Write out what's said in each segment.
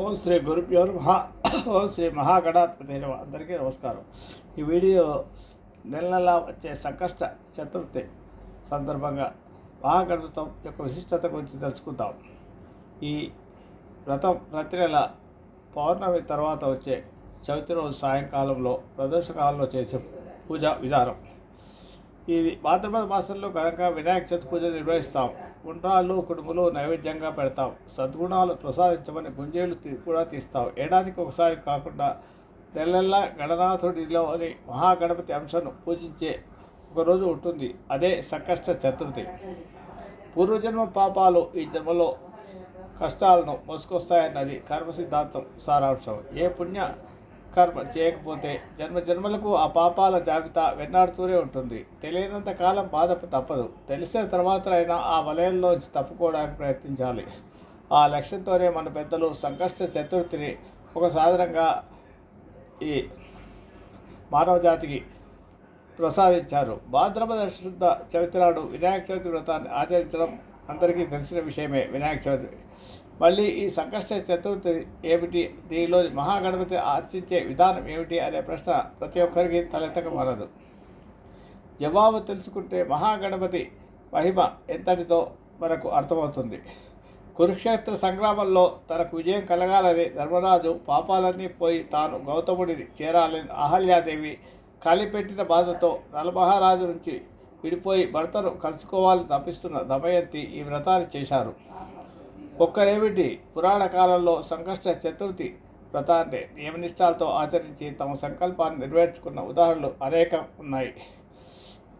ఓం శ్రీ గురుభ్యో మహా ఓం శ్రీ మహాగణాధిపతి అందరికీ నమస్కారం. ఈ వీడియో నెల నెల వచ్చే సంకష్ట చతుర్థి సందర్భంగా మహాగణతం యొక్క విశిష్టత గురించి తెలుసుకుందాం. ఈ వ్రతం ప్రతి నెల పౌర్ణమి తర్వాత వచ్చే చవితి రోజు సాయంకాలంలో ప్రదోషకాలంలో చేసే పూజా విధానం. ఇది భాద్రపద మాసంలో కనుక వినాయక చవితి పూజ నిర్వహిస్తాం. ఉండ్రాళ్ళు కుడుములు నైవేద్యంగా పెడతాం సద్గుణాలు ప్రసాదించమని గుంజేలు కూడా తీస్తాం ఏడాదికి ఒకసారి కాకుండా నెలల్లా గణనాథుడిలోని మహాగణపతి అంశను పూజించే ఒకరోజు ఉంటుంది. అదే సంకష్ట చతుర్థి. పూర్వజన్మ పాపాలు ఈ జన్మలో కష్టాలను మోసుకొస్తాయన్నది కర్మ సిద్ధాంతం సారాంశం. ఏ పుణ్య సత్కర్మ చేయకపోతే జన్మ జన్మలకు ఆ పాపాల జాబితా వెన్నాడుతూనే ఉంటుంది. తెలియనంత కాలం బాధ తప్పదు. తెలిసిన తర్వాత అయినా ఆ వలయంలోంచి తప్పుకోవడానికి ప్రయత్నించాలి. ఆ లక్ష్యంతోనే మన పెద్దలు సంకష్ట చతుర్థిని ఒక సాధనంగా ఈ మానవ జాతికి ప్రసాదించారు. భాద్రపద శుద్ధ చవితి నాడు వినాయక చవితి వ్రతాన్ని ఆచరించడం అందరికీ తెలిసిన విషయమే వినాయక చవితి. మళ్ళీ ఈ సంకష్ట చతుర్థి ఏమిటి? దీనిలో మహాగణపతి ఆర్చించే విధానం ఏమిటి అనే ప్రశ్న ప్రతి ఒక్కరికి తలెత్తక మారదు జవాబు తెలుసుకుంటే మహాగణపతి మహిమ ఎంతటితో మనకు అర్థమవుతుంది. కురుక్షేత్ర సంగ్రామంలో తనకు విజయం కలగాలని ధర్మరాజు పాపాలన్నీ పోయి తాను గౌతముడిని చేరాలని అహల్యాదేవి కలిపెట్టిన బాధతో నలమహారాజు నుంచి విడిపోయి భర్తను కలుసుకోవాలని తప్పిస్తున్న దమయంతి ఈ వ్రతాన్ని చేశారు. ఒక్కరేమిటి? పురాణ కాలంలో సంకష్ట చతుర్థి వ్రతాన్ని నియమనిష్టాలతో ఆచరించి తమ సంకల్పాన్ని నెరవేర్చుకున్న ఉదాహరణలు అనేకం ఉన్నాయి.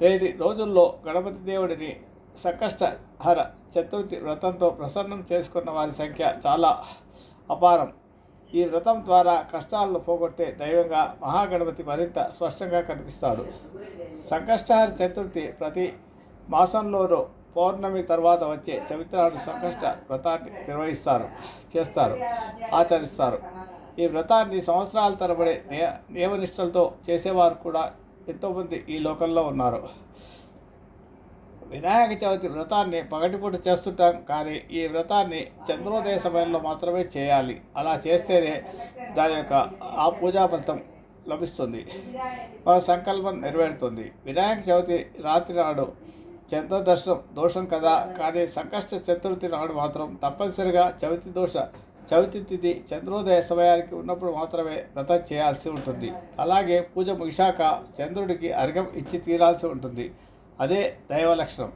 నేటి రోజుల్లో గణపతి దేవుడిని సంకష్టహర చతుర్థి వ్రతంతో ప్రసన్నం చేసుకున్న వారి సంఖ్య చాలా అపారం. ఈ వ్రతం ద్వారా కష్టాలను పోగొట్టే దైవంగా మహాగణపతి మరింత స్పష్టంగా కనిపిస్తాడు. సంకష్టహర చతుర్థి ప్రతి మాసంలోనూ పౌర్ణమి తర్వాత వచ్చే చవిత్రాడు సంకష్ట వ్రతాన్ని నిర్వహిస్తారు చేస్తారు ఆచరిస్తారు. ఈ వ్రతాన్ని సంవత్సరాల తరబడి నియ నియమనిష్టలతో చేసేవారు కూడా ఎంతోమంది ఈ లోకంలో ఉన్నారు. వినాయక చవితి వ్రతాన్ని పగటిపూట చేస్తుంటాం కానీ ఈ వ్రతాన్ని చంద్రోదయ సమయంలో మాత్రమే చేయాలి. అలా చేస్తేనే దాని యొక్క ఆ పూజా ఫలితం లభిస్తుంది. మన సంకల్పం నెరవేరుతుంది. వినాయక చవితి రాత్రి నాడు చంద్రదర్శనం దోషం కదా? కానీ సంకష్ట చతుర్థి నాడు మాత్రం తప్పనిసరిగా చవితి దోష చవితి తిథి చంద్రోదయ సమయానికి ఉన్నప్పుడు మాత్రమే వ్రతం చేయాల్సి ఉంటుంది. అలాగే పూజ ముగిశాక చంద్రుడికి అర్ఘం ఇచ్చి తీరాల్సి ఉంటుంది. అదే దైవ లక్షణం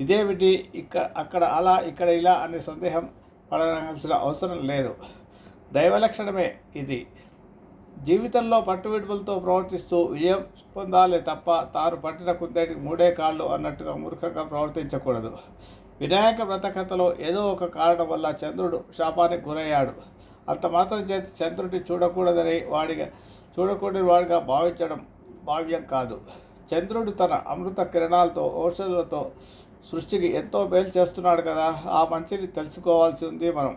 ఇదేమిటి ఇక్కడ అక్కడ అలా ఇక్కడ ఇలా అనే సందేహం పడాల్సిన అవసరం లేదు. దైవ లక్షణమే ఇది. జీవితంలో పట్టువిడుపులతో ప్రవర్తిస్తూ విజయం పొందాలి తప్ప తాను పట్టిన కుందేటికి మూడే కాళ్ళు అన్నట్టుగా మూర్ఖంగా ప్రవర్తించకూడదు. వినాయక వ్రతకథలో ఏదో ఒక కారణం వల్ల చంద్రుడు శాపానికి గురయ్యాడు. అంత మాత్రం చేతి చంద్రుడిని చూడకూడదని వాడిగా చూడకూడని వాడిగా భావించడం భావ్యం కాదు. చంద్రుడు తన అమృత కిరణాలతో ఔషధులతో సృష్టికి ఎంతో మేలు చేస్తున్నాడు కదా ఆ మంచిని తెలుసుకోవాల్సి ఉంది మనం.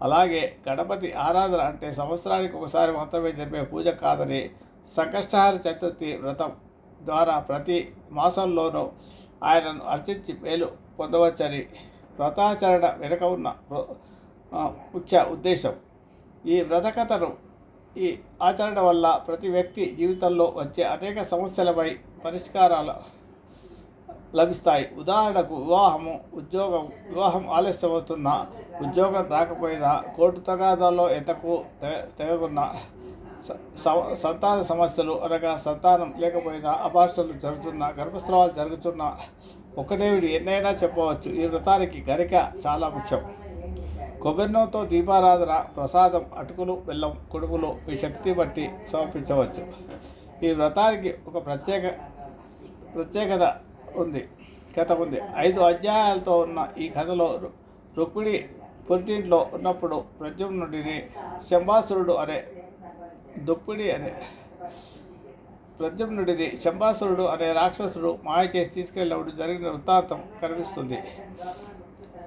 అలాగే గణపతి ఆరాధన అంటే సంవత్సరానికి ఒకసారి మాత్రమే జరిపే పూజ కాదని సంకష్టహార చతుర్థి వ్రతం ద్వారా ప్రతి మాసంలోనూ ఆయనను అర్చించి మేలు పొందవచ్చని వ్రతాచరణ వెనుక ఉన్న ముఖ్య ఉద్దేశం. ఈ వ్రతకథను ఈ ఆచరణ వల్ల ప్రతి వ్యక్తి జీవితంలో వచ్చే అనేక సమస్యలపై పరిష్కారాలు లభిస్తాయి. ఉదాహరణకు వివాహము ఉద్యోగం వివాహం ఆలస్యమవుతున్నా ఉద్యోగం రాకపోయినా కోర్టు తగాదాల్లో ఎంతకు తె- తెగకున్న స- సంతాన సమస్యలు అనగా సంతానం లేకపోయినా అపార్షలు జరుగుతున్నా గర్భస్రావాలు జరుగుతున్నా ఒకటేవిడి ఎన్నైనా చెప్పవచ్చు. ఈ వ్రతానికి గరిక చాలా ముఖ్యం. కొబ్బరినూతో దీపారాధన ప్రసాదం అటుకులు బెల్లం కొడుకులు మీ శక్తి బట్టి సమర్పించవచ్చు. ఈ వ్రతానికి ఒక ప్రత్యేక ప్రత్యేకత ఉంది. కథ ఉంది. ఐదు అధ్యాయాలతో ఉన్న ఈ కథలో రు- రుక్మిణి పొరిటింట్లో ఉన్నప్పుడు ప్రద్యుమ్నుడిని శంబాసురుడు అనే దుప్పిడి అనే ప్రద్యుమ్నుడిని శంబాసురుడు అనే రాక్షసుడు మాయ చేసి తీసుకెళ్ళినప్పుడు జరిగిన వృత్తాంతం కనిపిస్తుంది.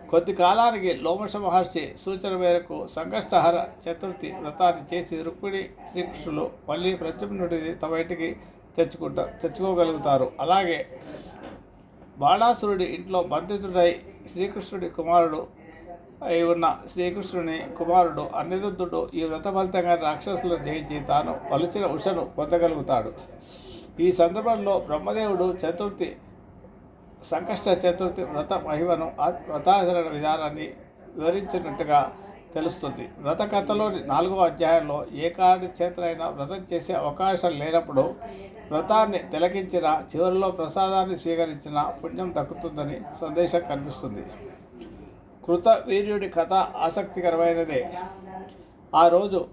కొద్ది కాలానికి లోమష మహర్షి సూచన మేరకు సంకష్టహర చతుర్థి వ్రతాన్ని చేసి రుక్మిణి శ్రీకృష్ణులు మళ్ళీ ప్రద్యుమ్నుడిని తమ ఇంటికి తెచ్చుకుంటా తెచ్చుకోగలుగుతారు. అలాగే బాణాసురుడి ఇంట్లో బంధితుడై శ్రీకృష్ణుడి కుమారుడు అయి ఉన్న శ్రీకృష్ణుని కుమారుడు అనిరుద్ధుడు ఈ వ్రత ఫలితంగా రాక్షసులను జయించి తాను వలసిన ఉషను పొందగలుగుతాడు. ఈ సందర్భంలో బ్రహ్మదేవుడు చతుర్థి సంకష్ట చతుర్థి వ్రత మహిమను వ్రతాచరణ విధానాన్ని వివరించినట్టుగా తెలుస్తుంది. వ్రత కథలోని నాలుగో అధ్యాయంలో ఏ కారణి చేతనైనా వ్రతం చేసే అవకాశం లేనప్పుడు వ్రతాన్ని తిలకించిన చివరిలో ప్రసాదాన్ని స్వీకరించిన పుణ్యం దక్కుతుందని సందేశం కనిపిస్తుంది. కృత వీర్యుడి కథ ఆసక్తికరమైనదే. ఆ రోజు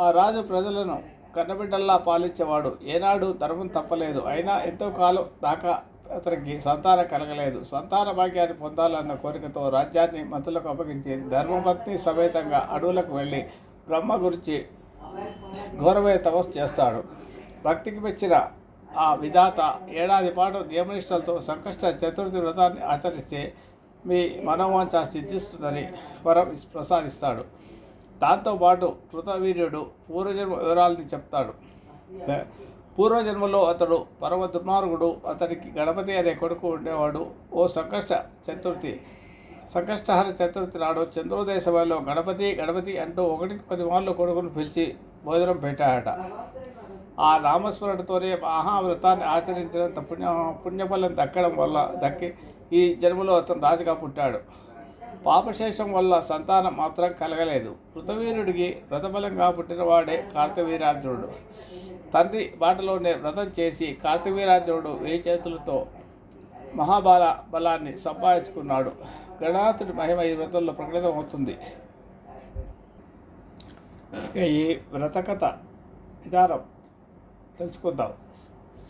ఆ రాజు ప్రజలను కన్నబిడ్డల్లా పాలించేవాడు. ఏనాడు ధర్మం తప్పలేదు. అయినా ఎంతో కాలం దాకా అతనికి సంతానం కలగలేదు. సంతాన భాగ్యాన్ని పొందాలన్న కోరికతో రాజ్యాన్ని మంత్రులకు అప్పగించి ధర్మపత్ని సమేతంగా అడవులకు వెళ్ళి బ్రహ్మ గురించి ఘోరమైన తపస్సు చేస్తాడు. భక్తికి మెచ్చిన ఆ విధాత ఏడాది పాటు నియమనిష్టలతో సంకష్ట చతుర్థి వ్రతాన్ని ఆచరిస్తే మీ మనోవాంఛ సిద్ధిస్తుందని వరం ప్రసాదిస్తాడు. దాంతోపాటు కృతవీర్యుడు పూర్వజన్మ వివరాలని చెప్తాడు. పూర్వజన్మలో అతడు పరమ దుర్మార్గుడు అతనికి గణపతి అనే కొడుకు ఉండేవాడు. ఓ సంకష్ట చతుర్థి సంకష్టహర చతుర్థి నాడు చంద్రోదయ సమయంలో గణపతి గణపతి అంటూ ఒకటికి పది మార్లు కొడుకును పిలిచి భోజనం పెట్టాడట. ఆ నామస్మరణతోనే మహావ్రతాన్ని ఆచరించినంత పుణ్య పుణ్యఫలం దక్కడం వల్ల దక్కి ఈ జన్మలో అతను రాజుగా పుట్టాడు. పాపశేషం వల్ల సంతానం మాత్రం కలగలేదు. కృతవీరుడికి వ్రతబలంగా పుట్టినవాడే కార్తవీరార్జునుడు తండ్రి బాటలోనే వ్రతం చేసి కార్తవీరార్జునుడు వేయి చేతులతో మహాబాల బలాన్ని సంపాదించుకున్నాడు. గణనాథుడి మహిమ ఈ వ్రతంలో ప్రకటితమవుతుంది. ఇక ఈ వ్రతకథ విధానం తెలుసుకుందాం.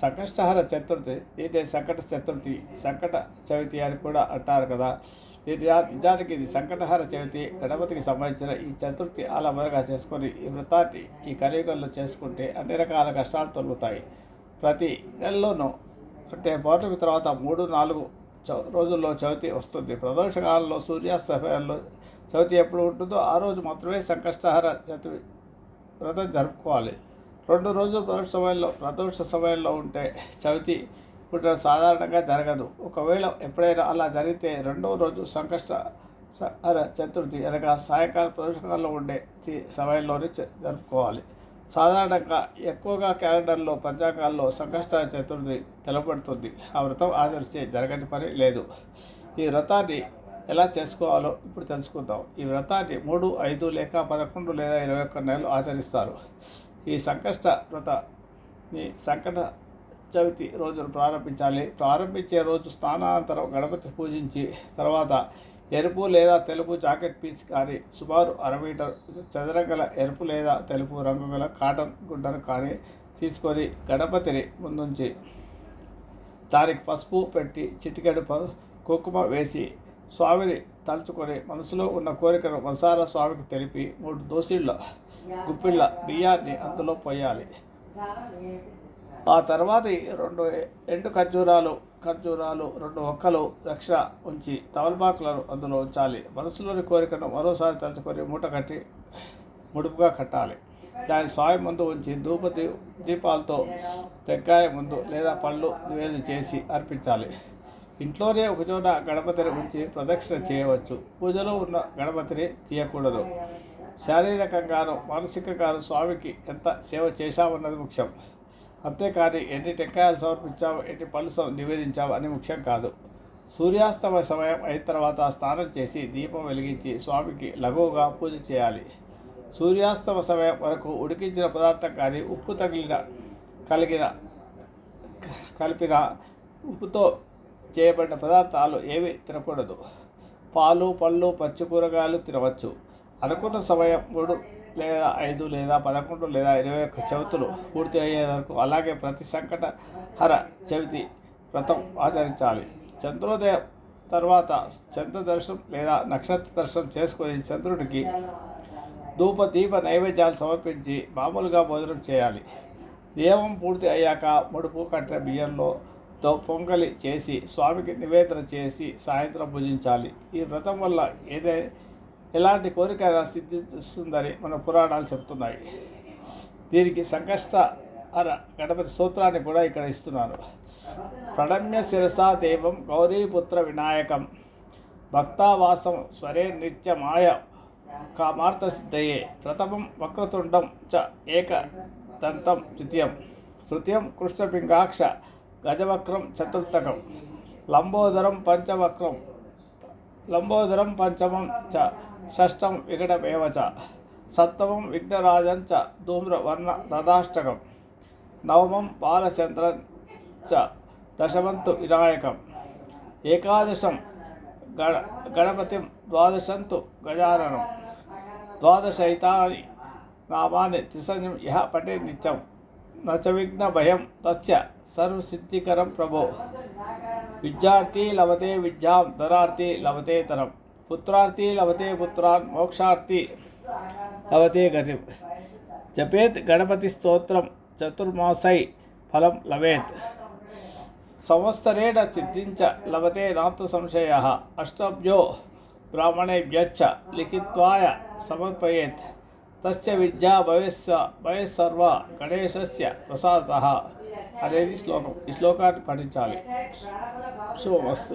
సంకష్టహర చతుర్థి దీన్ని సంకట చతుర్థి సంకట చవితి అని కూడా అంటారు కదా. నిజానికి ఇది సంకటహర చవితి. గణపతికి సంబంధించిన ఈ చతుర్థి అలా మొదలుగా చేసుకొని ఈ వృత్తాన్ని ఈ కలియుగంలో చేసుకుంటే అన్ని రకాల కష్టాలు తొలుగుతాయి. ప్రతి నెలలోనూ అంటే పౌర్ణమి తర్వాత మూడు నాలుగు చౌ రోజుల్లో చవితి వస్తుంది. ప్రదోష కాలంలో సూర్యాస్త సమయంలో చవితి ఎప్పుడు ఉంటుందో ఆ రోజు మాత్రమే సంకష్టహార చతుర్థి వ్రతం జరుపుకోవాలి. రెండు రోజులు ప్రదోష సమయంలో ప్రదోష సమయంలో ఉంటే చవితి పుట్టడం సాధారణంగా జరగదు. ఒకవేళ ఎప్పుడైనా అలా జరిగితే రెండవ రోజు సంకష్ట స- చతుర్థి అనగా సాయంకాల ప్రదర్శనలో ఉండే సమయంలోనే జరుపుకోవాలి. సాధారణంగా ఎక్కువగా క్యాలెండర్లో పంచాంగాల్లో సంకష్ట చతుర్థి తెలపడుతుంది ఆ వ్రతం ఆచరిస్తే జరగని పని లేదు. ఈ వ్రతాన్ని ఎలా చేసుకోవాలో ఇప్పుడు తెలుసుకుందాం. ఈ వ్రతాన్ని మూడు ఐదు లేక పదకొండు లేదా ఇరవై ఒక్క నెలలు ఆచరిస్తారు. ఈ సంకష్ట వ్రతాన్ని సంకట చవితి రోజున ప్రారంభించాలి. ప్రారంభించే రోజు స్నానానంతరం గణపతి పూజించి తర్వాత ఎరుపు లేదా తెలుపు జాకెట్ పీస్ కానీ సుమారు అర మీటర్ చదరంగల ఎరుపు లేదా తెలుపు రంగు గల కాటన్ గుడ్డను కానీ తీసుకొని గణపతిని ముందుంచి దానికి పసుపు పెట్టి చిటికెడు ప కుంకుమ వేసి స్వామిని తలుచుకొని మనసులో ఉన్న కోరికను మనసారా స్వామికి తెలిపి మూడు దోసిళ్ళ గుప్పిళ్ళ బియ్యాన్ని అందులో పోయాలి. ఆ తర్వాత రెండు ఎండు ఖర్జూరాలు ఖర్జూరాలు రెండు ఒక్కలు దక్షిణ ఉంచి తమలపాకులను అందులో ఉంచాలి. మనసులోని కోరికను మరోసారి తలుచుకొని మూట కట్టి ముడుపుగా కట్టాలి. దాని స్వామి ముందు ఉంచి ధూప దీపాలతో టెంకాయ ముందు లేదా పళ్ళు నివేదన చేసి అర్పించాలి. ఇంట్లోనే ఒకచోట గణపతిని ఉంచి ప్రదక్షిణ చేయవచ్చు. పూజలో ఉన్న గణపతిని తీయకూడదు. శారీరకంగాను మానసికంగాను స్వామికి ఎంత సేవ చేశామన్నది ముఖ్యం. అంతేకాని ఎన్ని టెక్కాయలు సమర్పించావు ఎన్ని పళ్ళు నివేదించావు అని ముఖ్యం కాదు. సూర్యాస్తమ సమయం అయిన తర్వాత స్నానం చేసి దీపం వెలిగించి స్వామికి లఘువుగా పూజ చేయాలి. సూర్యాస్తమ సమయం వరకు ఉడికించిన పదార్థం కానీ ఉప్పు తగిలిన కలిగిన కలిపిన ఉప్పుతో చేయబడిన పదార్థాలు ఏవి తినకూడదు. పాలు పళ్ళు పచ్చి కూరగాయలు తినవచ్చు. అనుకున్న సమయం మూడు లేదా ఐదు లేదా పదకొండు లేదా ఇరవై ఒక్క చవితులు పూర్తి అయ్యే వరకు అలాగే ప్రతి సంకట హర చవితి వ్రతం ఆచరించాలి. చంద్రోదయం తర్వాత చంద్ర దర్శనం లేదా నక్షత్ర దర్శనం చేసుకొని చంద్రుడికి ధూప దీప నైవేద్యాలు సమర్పించి మామూలుగా భోజనం చేయాలి. నియమం పూర్తి అయ్యాక ముడుపు కట్టిన బియ్యంలో తో పొంగలి చేసి స్వామికి నివేదన చేసి సాయంత్రం భుజించాలి ఈ వ్రతం వల్ల ఏదైనా ఎలాంటి కోరిక సిద్ధిస్తుందని మన పురాణాలు చెప్తున్నాయి. దీనికి సంకష్ట అర గణపతి సూత్రాన్ని కూడా ఇక్కడ ఇస్తున్నారు. ప్రణమ్య శిరసా దేవం గౌరీపుత్ర వినాయకం. భక్తావాసం స్వరే నిత్యమాయ కామార్థసిద్ధయే ప్రథమం వక్రతుండం చ ఏక దంతం ద్వితీయం. తృతీయం కృష్ణపింగాక్ష గజవక్రం చతుర్థకం. లంబోదరం పంచవక్రం లంబోదరం పంచమం చ షష్టం వికటమేవ చ సప్తమం విఘ్నరాజం చ ధూమ్రవర్ణ తదాష్టకం. నవమం బాలచంద్రం చ దశమంతు వినాయకం. ఏకాదశం గణ గణపతిం ద్వాదశంతు గజాననం. ద్వాదశైతాని నామాన్ని త్రిసంజం ఇహ పటే నిత్యం. నచ విఘ్న భయం తస్య సర్వసిద్ధికరం ప్రభో. విద్యార్థి లభతే విద్యాం ధరార్థి లభతే తరం. పుత్రార్థి లవతే పుత్రాన్ మోక్షార్థి లవతే గతి. జపేత్ గణపతి స్తోత్రం చతుర్మాసై ఫలం లవేత్ సంవత్సరేణ సిద్ధించ లభతే నాత్ర సంశయ. అష్టభ్యో బ్రాహ్మణేభ్యచ్చ లిఖిత్వాయ సమర్పయేత్. తస్య విద్యా భయస్స భయస్సర్వ గణేశస్య ప్రసాద. అనేది శ్లోకం. ఈ శ్లోకాన్ని పఠించాలి. శుభమస్తు.